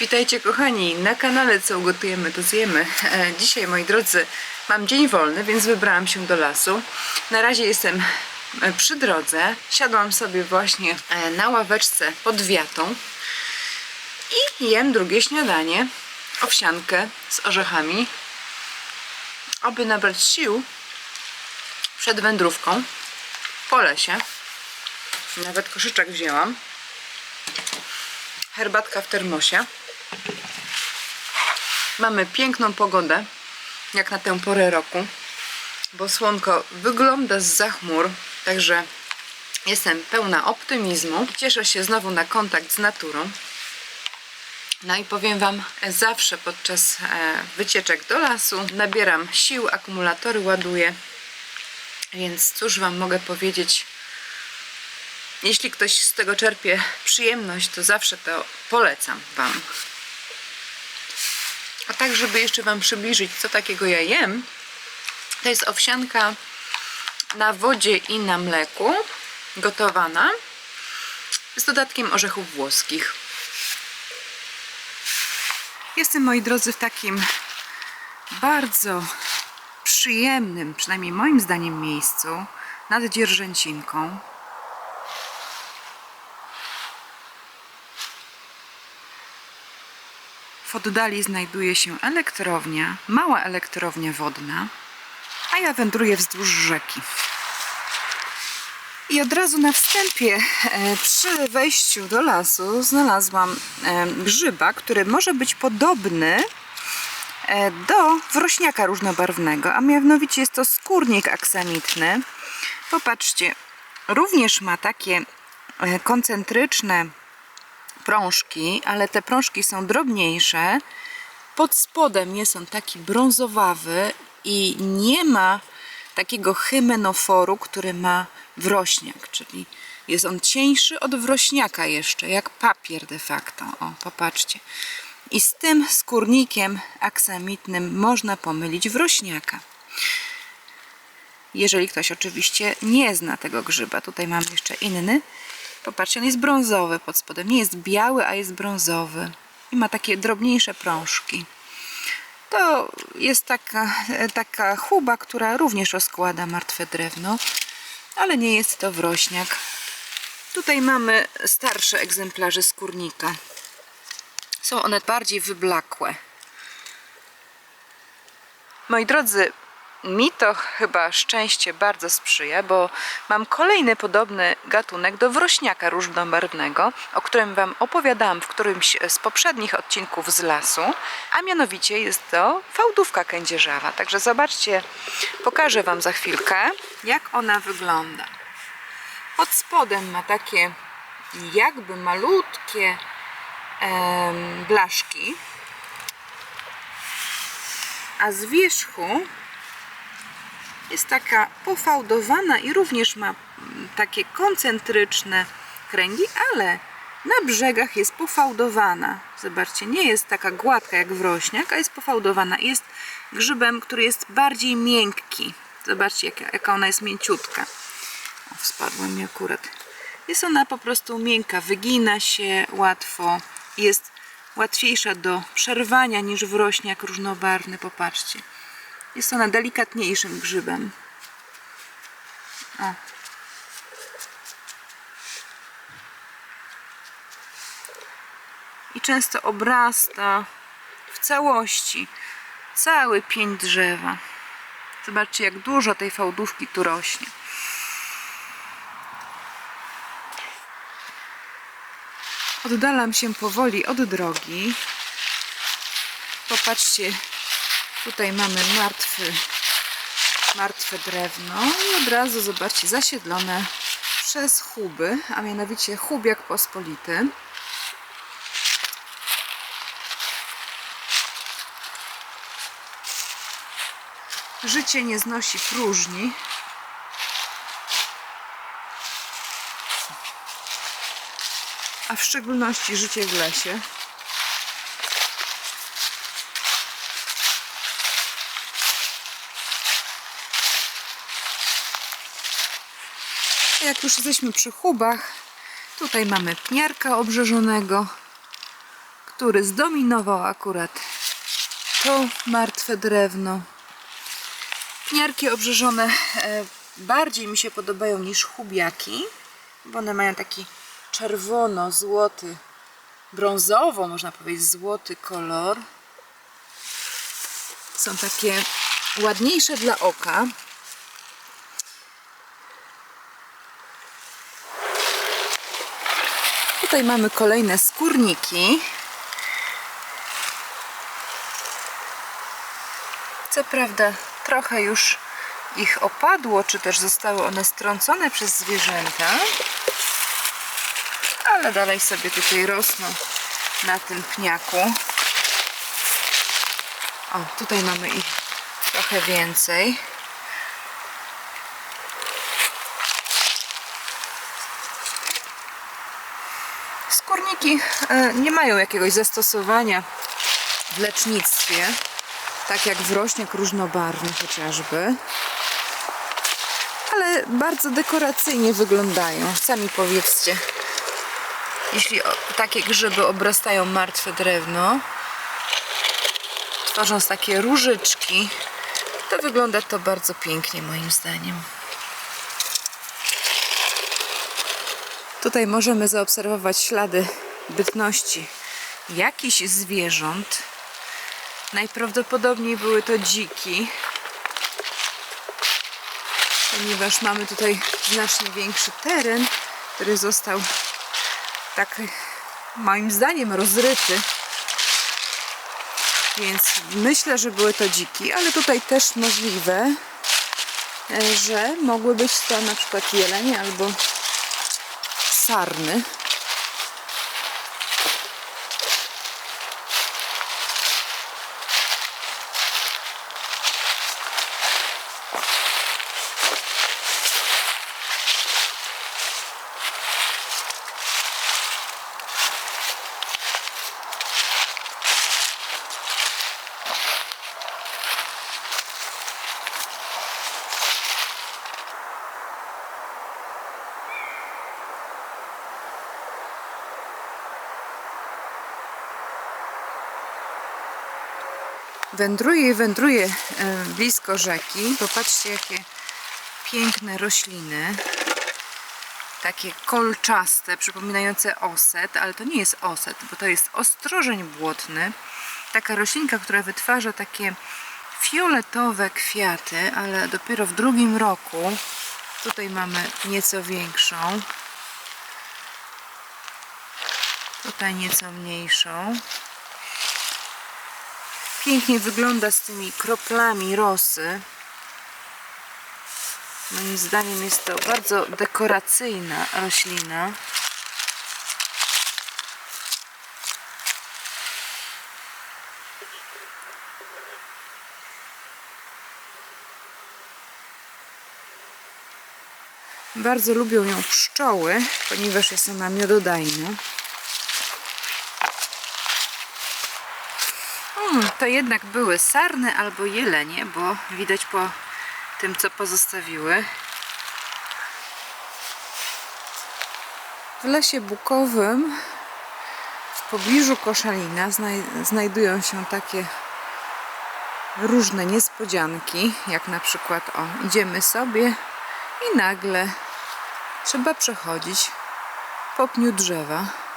Witajcie kochani na kanale Co ugotujemy to zjemy. E, Dzisiaj moi drodzy mam dzień wolny, więc wybrałam się do lasu. Na razie jestem e, przy drodze. Siadłam sobie właśnie e, na ławeczce pod wiatą i jem drugie śniadanie. Owsiankę z orzechami, aby nabrać sił przed wędrówką po lesie. Nawet koszyczek wzięłam. Herbatka w termosie. Mamy piękną pogodę, jak na tę porę roku, bo słonko wygląda z chmur, także jestem pełna optymizmu. Cieszę się znowu na kontakt z naturą. No i powiem Wam, zawsze podczas e, wycieczek do lasu nabieram sił, akumulatory ładuję, więc cóż Wam mogę powiedzieć, jeśli ktoś z tego czerpie przyjemność, to zawsze to polecam Wam. A tak, żeby jeszcze Wam przybliżyć, co takiego ja jem, to jest owsianka na wodzie i na mleku, gotowana, z dodatkiem orzechów włoskich. Jestem, moi drodzy, w takim bardzo przyjemnym, przynajmniej moim zdaniem, miejscu nad Dzierżęcinką. W oddali znajduje się elektrownia, mała elektrownia wodna, a ja wędruję wzdłuż rzeki. I od razu na wstępie e, przy wejściu do lasu znalazłam e, grzyba, który może być podobny e, do wrośniaka różnobarwnego, a mianowicie jest to skórnik aksamitny. Popatrzcie, również ma takie koncentryczne prążki, ale te prążki są drobniejsze. Pod spodem jest on taki brązowawy i nie ma takiego hymenoforu, który ma wrośniak, czyli jest on cieńszy od wrośniaka jeszcze, jak papier de facto. O, popatrzcie. I z tym skórnikiem aksamitnym można pomylić wrośniaka. Jeżeli ktoś oczywiście nie zna tego grzyba. Tutaj mam jeszcze inny. Popatrzcie, on jest brązowy pod spodem. Nie jest biały, a jest brązowy. I ma takie drobniejsze prążki. To jest taka, taka chuba, która również rozkłada martwe drewno, ale nie jest to wrośniak. Tutaj mamy starsze egzemplarze skórnika. Są one bardziej wyblakłe. Moi drodzy, mi to chyba szczęście bardzo sprzyja, bo mam kolejny podobny gatunek do wrośniaka różnobarwnego, o którym Wam opowiadałam w którymś z poprzednich odcinków z lasu, a mianowicie jest to fałdówka kędzierzawa. Także zobaczcie, pokażę Wam za chwilkę, jak ona wygląda. Pod spodem ma takie jakby malutkie em, blaszki, a z wierzchu jest taka pofałdowana i również ma mm, takie koncentryczne kręgi, ale na brzegach jest pofałdowana. Zobaczcie, nie jest taka gładka jak wrośniak, a jest pofałdowana. Jest grzybem, który jest bardziej miękki. Zobaczcie, jaka, jaka ona jest mięciutka. O, spadła mi akurat. Jest ona po prostu miękka, wygina się łatwo, jest łatwiejsza do przerwania niż wrośniak różnobarwny. Popatrzcie. Jest ona delikatniejszym grzybem. O. I często obrasta w całości cały pień drzewa. Zobaczcie, jak dużo tej fałdówki tu rośnie. Oddalam się powoli od drogi. Popatrzcie, Tutaj mamy martwy, martwe drewno i od razu zobaczcie zasiedlone przez chuby, a mianowicie chubiak pospolity. Życie nie znosi próżni. A w szczególności życie w lesie. Jak już jesteśmy przy chubach, tutaj mamy pniarka obrzeżonego, który zdominował akurat to martwe drewno. Pniarki obrzeżone e, bardziej mi się podobają niż chubiaki, bo one mają taki czerwono-złoty, brązowo można powiedzieć, złoty kolor. Są takie ładniejsze dla oka. Tutaj mamy kolejne skórniki. Co prawda trochę już ich opadło, czy też zostały one strącone przez zwierzęta, ale dalej sobie tutaj rosną na tym pniaku. O, tutaj mamy ich trochę więcej. E, nie mają jakiegoś zastosowania w lecznictwie, tak jak wrośniak różnobarwny chociażby. Ale bardzo dekoracyjnie wyglądają. Sami powiedzcie, jeśli takie grzyby obrastają martwe drewno, tworząc takie różyczki, to wygląda to bardzo pięknie moim zdaniem. Tutaj możemy zaobserwować ślady bytności jakichś zwierząt. Najprawdopodobniej były to dziki, ponieważ mamy tutaj znacznie większy teren, który został tak moim zdaniem rozryty. Więc myślę, że były to dziki, ale tutaj też możliwe, e, że mogły być to na przykład jelenie albo sarny. Wędruję i wędruję e, blisko rzeki. Popatrzcie, jakie piękne rośliny. Takie kolczaste, przypominające oset, ale to nie jest oset, bo to jest ostrożeń błotny. Taka roślinka, która wytwarza takie fioletowe kwiaty, ale dopiero w drugim roku. Tutaj mamy nieco większą. Tutaj nieco mniejszą pięknie wygląda z tymi kroplami rosy. Moim zdaniem jest to bardzo dekoracyjna roślina. Bardzo lubią ją pszczoły, ponieważ jest ona miododajna. To jednak były sarny albo jelenie, bo widać po tym, co pozostawiły. W lesie bukowym w pobliżu koszalina znaj znajdują się takie różne niespodzianki, jak na przykład o, idziemy sobie i nagle trzeba przechodzić po pniu drzewa.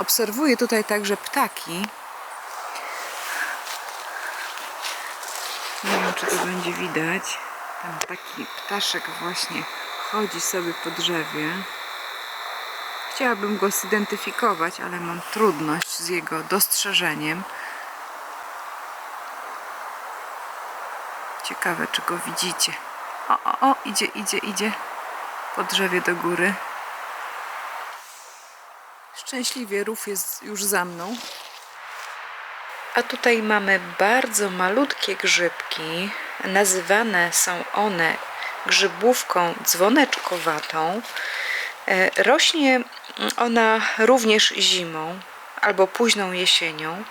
Obserwuję tutaj także ptaki. Nie wiem, czy to będzie widać. Tam taki ptaszek właśnie chodzi sobie po drzewie. Chciałabym go zidentyfikować, ale mam trudność z jego dostrzeżeniem. Ciekawe, czy go widzicie. O, o, o, idzie, idzie, idzie po drzewie do góry. Szczęśliwie rów jest już za mną. A tutaj mamy bardzo malutkie grzybki. Nazywane są one grzybówką dzwoneczkowatą. E, Rośnie ona również zimą albo późną jesienią.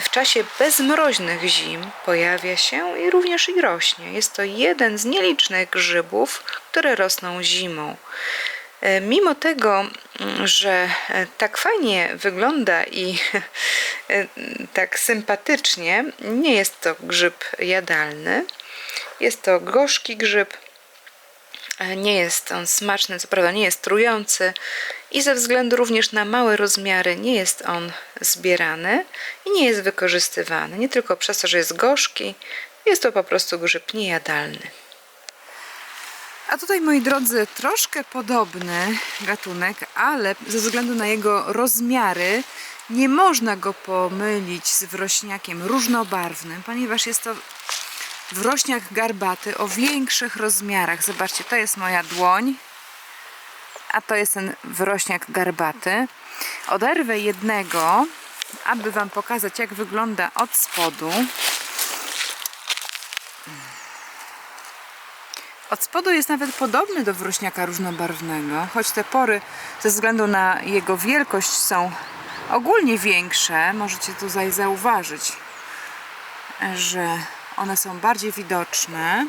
W czasie bezmroźnych zim pojawia się i również i rośnie. Jest to jeden z nielicznych grzybów, które rosną zimą. E, Mimo tego, mm, że e, tak fajnie wygląda i e, tak sympatycznie, nie jest to grzyb jadalny. Jest to gorzki grzyb. Nie jest on smaczny, co prawda nie jest trujący i ze względu również na małe rozmiary nie jest on zbierany i nie jest wykorzystywany. Nie tylko przez to, że jest gorzki, jest to po prostu grzyb niejadalny. A tutaj, moi drodzy, troszkę podobny gatunek, ale ze względu na jego rozmiary nie można go pomylić z wrośniakiem różnobarwnym, ponieważ jest to wrośniak garbaty o większych rozmiarach. Zobaczcie, to jest moja dłoń, a to jest ten wrośniak garbaty. Oderwę jednego, aby Wam pokazać, jak wygląda od spodu. Od spodu jest nawet podobny do wrośniaka różnobarwnego, choć te pory ze względu na jego wielkość są ogólnie większe. Możecie tutaj zauważyć, że one są bardziej widoczne.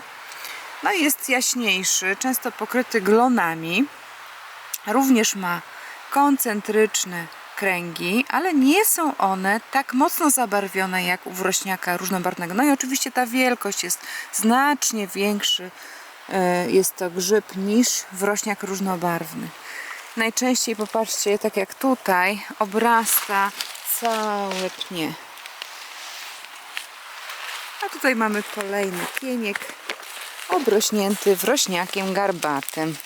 No i jest jaśniejszy, często pokryty glonami. Również ma koncentryczne kręgi, ale nie są one tak mocno zabarwione jak u wrośniaka różnobarwnego. No i oczywiście ta wielkość jest znacznie większy. E, Jest to grzyb niż wrośniak różnobarwny. Najczęściej popatrzcie, tak jak tutaj, obrasta całe pnie. A tutaj mamy kolejny pieniek obrośnięty wrośniakiem garbatym.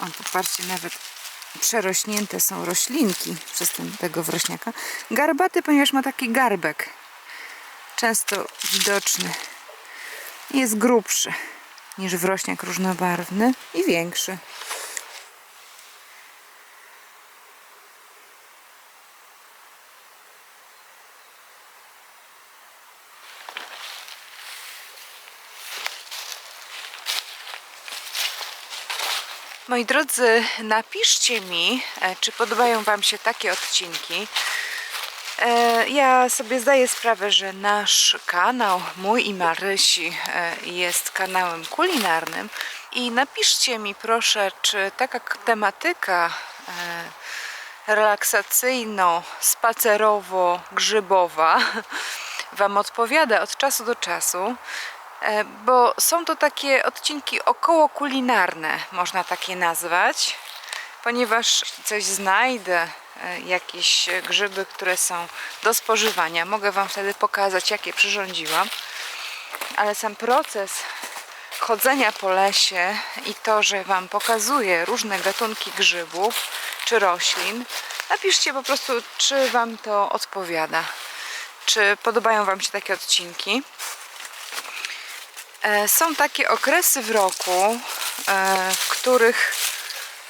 O, popatrzcie, nawet przerośnięte są roślinki przez ten, tego wrośniaka. Garbaty, ponieważ ma taki garbek, często widoczny. Jest grubszy niż wrośniak różnobarwny i większy. Moi drodzy, napiszcie mi, e, czy podobają Wam się takie odcinki. E, Ja sobie zdaję sprawę, że nasz kanał, mój i Marysi, e, jest kanałem kulinarnym. I napiszcie mi proszę, czy taka tematyka e, relaksacyjno-spacerowo-grzybowa Wam odpowiada od czasu do czasu. Bo są to takie odcinki około kulinarne, można takie nazwać, ponieważ coś znajdę, jakieś grzyby, które są do spożywania, mogę Wam wtedy pokazać, jakie przyrządziłam, ale sam proces chodzenia po lesie i to, że Wam pokazuję różne gatunki grzybów czy roślin, napiszcie po prostu, czy Wam to odpowiada, czy podobają Wam się takie odcinki. E, Są takie okresy w roku, e, w których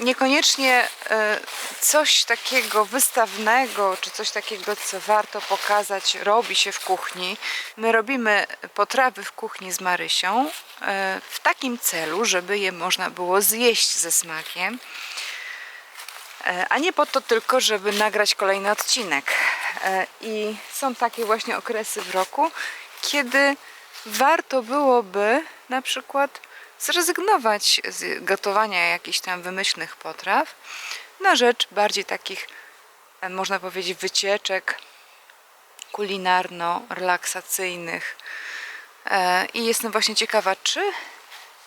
niekoniecznie e, coś takiego wystawnego, czy coś takiego, co warto pokazać, robi się w kuchni. My robimy potrawy w kuchni z Marysią e, w takim celu, żeby je można było zjeść ze smakiem. E, a nie po to tylko, żeby nagrać kolejny odcinek. I są takie właśnie okresy w roku, kiedy warto byłoby na przykład zrezygnować z gotowania jakichś tam wymyślnych potraw na rzecz bardziej takich, e, można powiedzieć, wycieczek kulinarno-relaksacyjnych. E, I jestem właśnie ciekawa, czy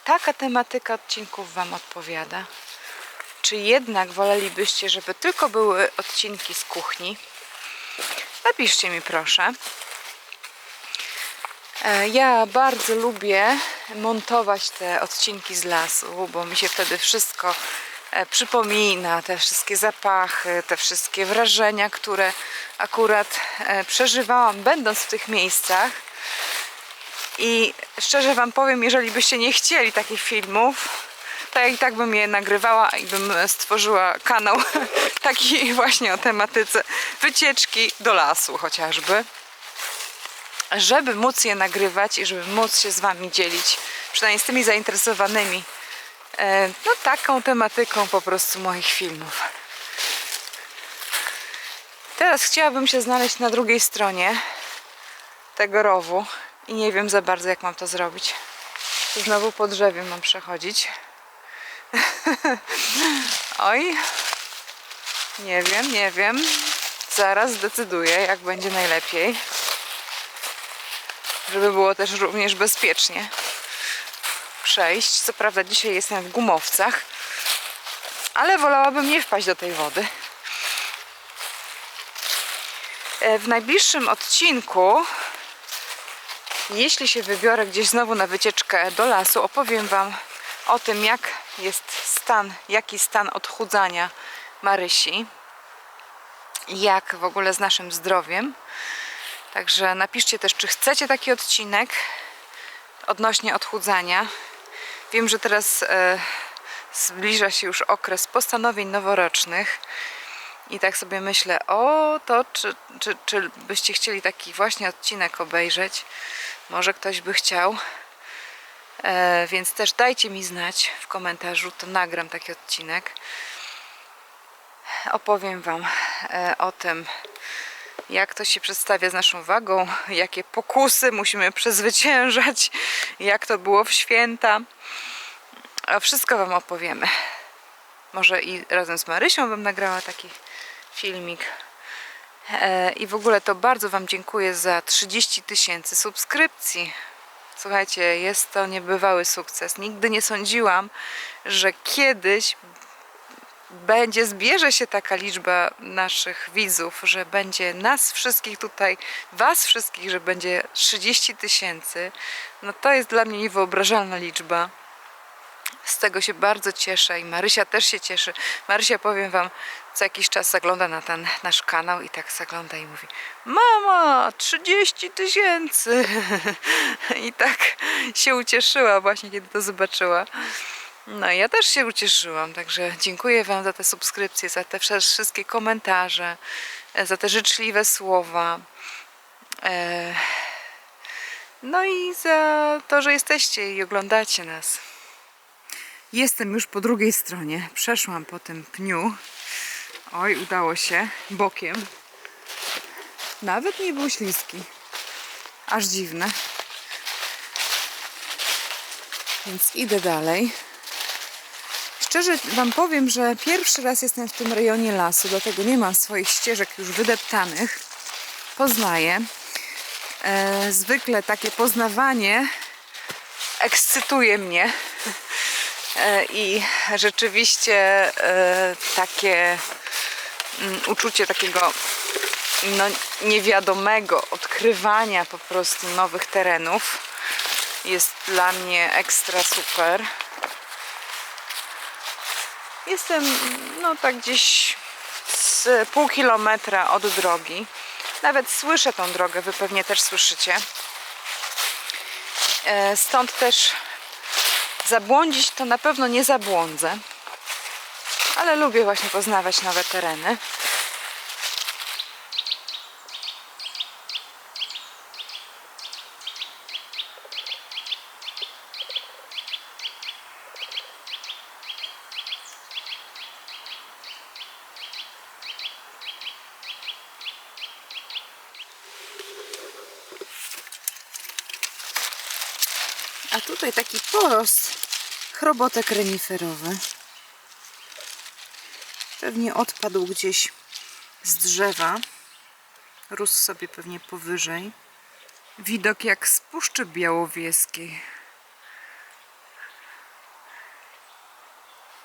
taka tematyka odcinków Wam odpowiada. Czy jednak wolelibyście, żeby tylko były odcinki z kuchni? Napiszcie mi proszę. E, Ja bardzo lubię montować te odcinki z lasu, bo mi się wtedy wszystko e, przypomina, te wszystkie zapachy, te wszystkie wrażenia, które akurat e, przeżywałam będąc w tych miejscach. I szczerze Wam powiem, jeżeli byście nie chcieli takich filmów, to ja i tak bym je nagrywała i bym stworzyła kanał taki właśnie o tematyce wycieczki do lasu chociażby żeby móc je nagrywać i żeby móc się z Wami dzielić, przynajmniej z tymi zainteresowanymi e, no taką tematyką po prostu moich filmów. Teraz chciałabym się znaleźć na drugiej stronie tego rowu i nie wiem za bardzo jak mam to zrobić. Znowu po drzewie mam przechodzić. Oj, nie wiem, nie wiem. Zaraz zdecyduję, jak będzie najlepiej. Żeby było też również bezpiecznie przejść. Co prawda dzisiaj jestem w gumowcach, ale wolałabym nie wpaść do tej wody. E, W najbliższym odcinku, jeśli się wybiorę gdzieś znowu na wycieczkę do lasu, opowiem Wam o tym, jak jest stan, jaki stan odchudzania Marysi, jak w ogóle z naszym zdrowiem. Także napiszcie też, czy chcecie taki odcinek odnośnie odchudzania. Wiem, że teraz e, zbliża się już okres postanowień noworocznych. I tak sobie myślę, o to, czy, czy, czy byście chcieli taki właśnie odcinek obejrzeć? Może ktoś by chciał. E, więc też dajcie mi znać w komentarzu, to nagram taki odcinek. Opowiem Wam e, o tym, jak to się przedstawia z naszą wagą, jakie pokusy musimy przezwyciężać, jak to było w święta. A wszystko Wam opowiemy. Może i razem z Marysią bym nagrała taki filmik. E, I w ogóle to bardzo Wam dziękuję za 30 tysięcy subskrypcji. Słuchajcie, jest to niebywały sukces. Nigdy nie sądziłam, że kiedyś będzie, zbierze się taka liczba naszych widzów, że będzie nas wszystkich tutaj, was wszystkich, że będzie 30 tysięcy. No to jest dla mnie niewyobrażalna liczba. Z tego się bardzo cieszę i Marysia też się cieszy. Marysia, powiem Wam, co jakiś czas zagląda na ten nasz kanał i tak zagląda i mówi Mama, 30 tysięcy! I tak się ucieszyła właśnie, kiedy to zobaczyła. No ja też się ucieszyłam, także dziękuję Wam za te subskrypcje, za te wszystkie komentarze, e, za te życzliwe słowa. E, No i za to, że jesteście i oglądacie nas. Jestem już po drugiej stronie. Przeszłam po tym pniu. Oj, udało się. Bokiem. Nawet nie był śliski. Aż dziwne. Więc idę dalej. Szczerze Wam powiem, że pierwszy raz jestem w tym rejonie lasu, dlatego nie mam swoich ścieżek już wydeptanych. Poznaję. E, zwykle takie poznawanie ekscytuje mnie. E, I rzeczywiście e, takie mm, uczucie takiego no, niewiadomego odkrywania po prostu nowych terenów jest dla mnie ekstra super. Jestem no tak gdzieś z pół kilometra od drogi. Nawet słyszę tą drogę, wy pewnie też słyszycie. E, Stąd też zabłądzić to na pewno nie zabłądzę. Ale lubię właśnie poznawać nowe tereny. A tutaj taki porost chrobotek reniferowy. Pewnie odpadł gdzieś z drzewa. Rósł sobie pewnie powyżej. Widok jak z Puszczy Białowieskiej.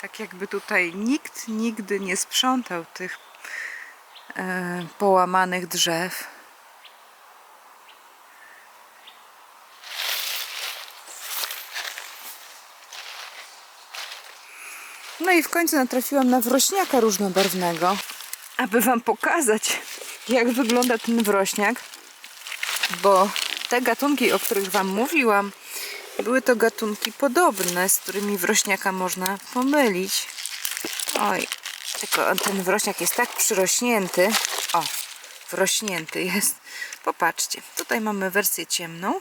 Tak jakby tutaj nikt nigdy nie sprzątał tych e, połamanych drzew. No i w końcu natrafiłam na wrośniaka różnobarwnego. Aby Wam pokazać, jak wygląda ten wrośniak, bo te gatunki, o których Wam mówiłam, były to gatunki podobne, z którymi wrośniaka można pomylić. Oj, tylko ten wrośniak jest tak przyrośnięty. O, wrośnięty jest. Popatrzcie, tutaj mamy wersję ciemną.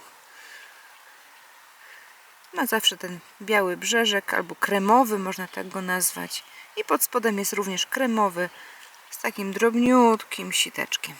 Ma zawsze ten biały brzeżek albo kremowy, można tak go nazwać. I pod spodem jest również kremowy z takim drobniutkim siteczkiem.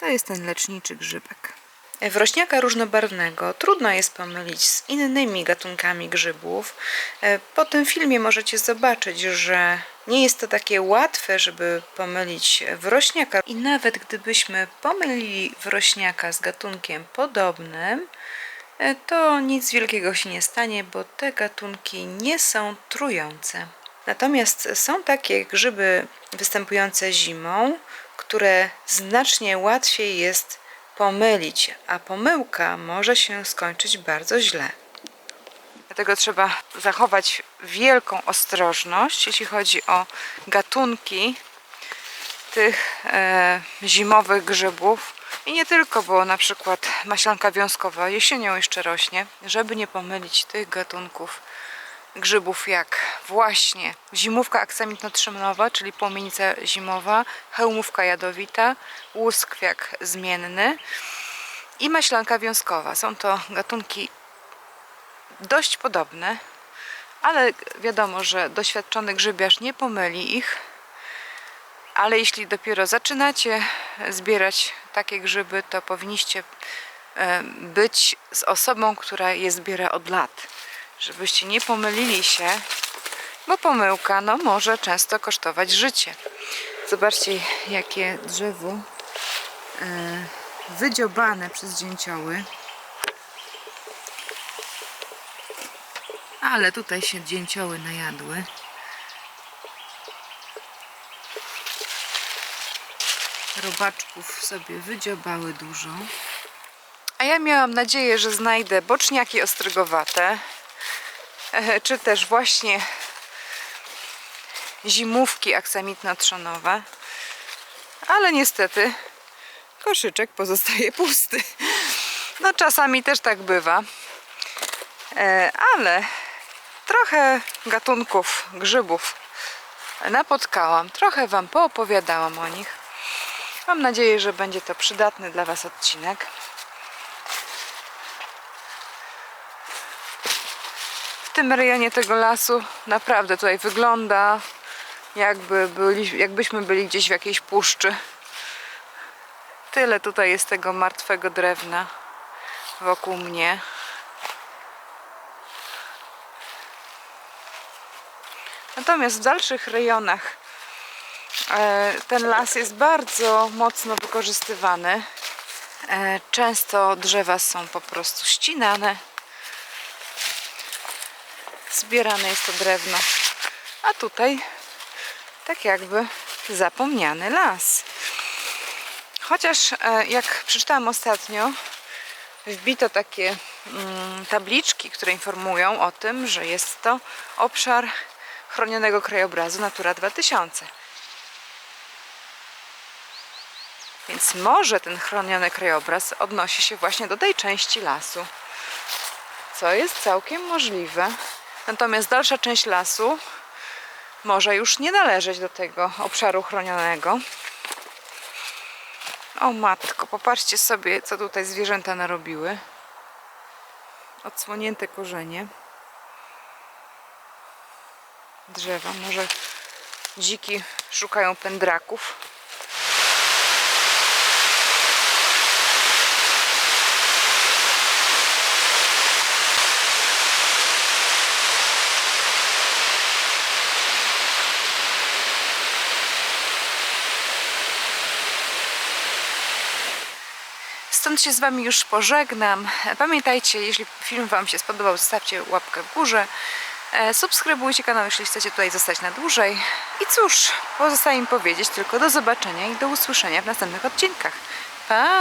To jest ten leczniczy grzybek. Wrośniaka różnobarwnego trudno jest pomylić z innymi gatunkami grzybów. E, Po tym filmie możecie zobaczyć, że nie jest to takie łatwe, żeby pomylić wrośniaka. I nawet gdybyśmy pomylili wrośniaka z gatunkiem podobnym, e, to nic wielkiego się nie stanie, bo te gatunki nie są trujące. Natomiast są takie grzyby występujące zimą, które znacznie łatwiej jest pomylić, a pomyłka może się skończyć bardzo źle. Dlatego trzeba zachować wielką ostrożność, jeśli chodzi o gatunki tych e, zimowych grzybów. I nie tylko, bo na przykład maślanka wiązkowa jesienią jeszcze rośnie, żeby nie pomylić tych gatunków grzybów jak właśnie zimówka aksamitno-trzymnowa, czyli płomienica zimowa, hełmówka jadowita, łuskwiak zmienny i maślanka wiązkowa. Są to gatunki dość podobne, ale wiadomo, że doświadczony grzybiarz nie pomyli ich. Ale jeśli dopiero zaczynacie zbierać takie grzyby, to powinniście e, być z osobą, która je zbiera od lat. Żebyście nie pomylili się, bo pomyłka no, może często kosztować życie. Zobaczcie, jakie drzewo e, wydziobane przez dzięcioły. Ale tutaj się dzięcioły najadły. Robaczków sobie wydziobały dużo. A ja miałam nadzieję, że znajdę boczniaki ostrygowate, e, czy też właśnie zimówki aksamitno-trzonowe. Ale niestety koszyczek pozostaje pusty. No czasami też tak bywa. E, ale trochę gatunków grzybów napotkałam. Trochę Wam poopowiadałam o nich. Mam nadzieję, że będzie to przydatny dla Was odcinek. W tym rejonie tego lasu naprawdę tutaj wygląda jakby byli, jakbyśmy byli gdzieś w jakiejś puszczy. Tyle tutaj jest tego martwego drewna wokół mnie. Natomiast w dalszych rejonach ten las jest bardzo mocno wykorzystywany. E, Często drzewa są po prostu ścinane. Zbierane jest to drewno. A tutaj tak jakby zapomniany las. Chociaż e, jak przeczytałam ostatnio, wbito takie mm, tabliczki, które informują o tym, że jest to obszar chronionego krajobrazu Natura 2000. Więc może ten chroniony krajobraz odnosi się właśnie do tej części lasu, co jest całkiem możliwe. Natomiast dalsza część lasu może już nie należeć do tego obszaru chronionego. O matko, popatrzcie sobie, co tutaj zwierzęta narobiły. Odsłonięte korzenie drzewa. Może dziki szukają pędraków. Stąd się z Wami już pożegnam. Pamiętajcie, jeśli film Wam się spodobał, zostawcie łapkę w górze. E, Subskrybujcie kanał, jeśli chcecie tutaj zostać na dłużej. I cóż, pozostaje mi powiedzieć tylko do zobaczenia i do usłyszenia w następnych odcinkach. Pa!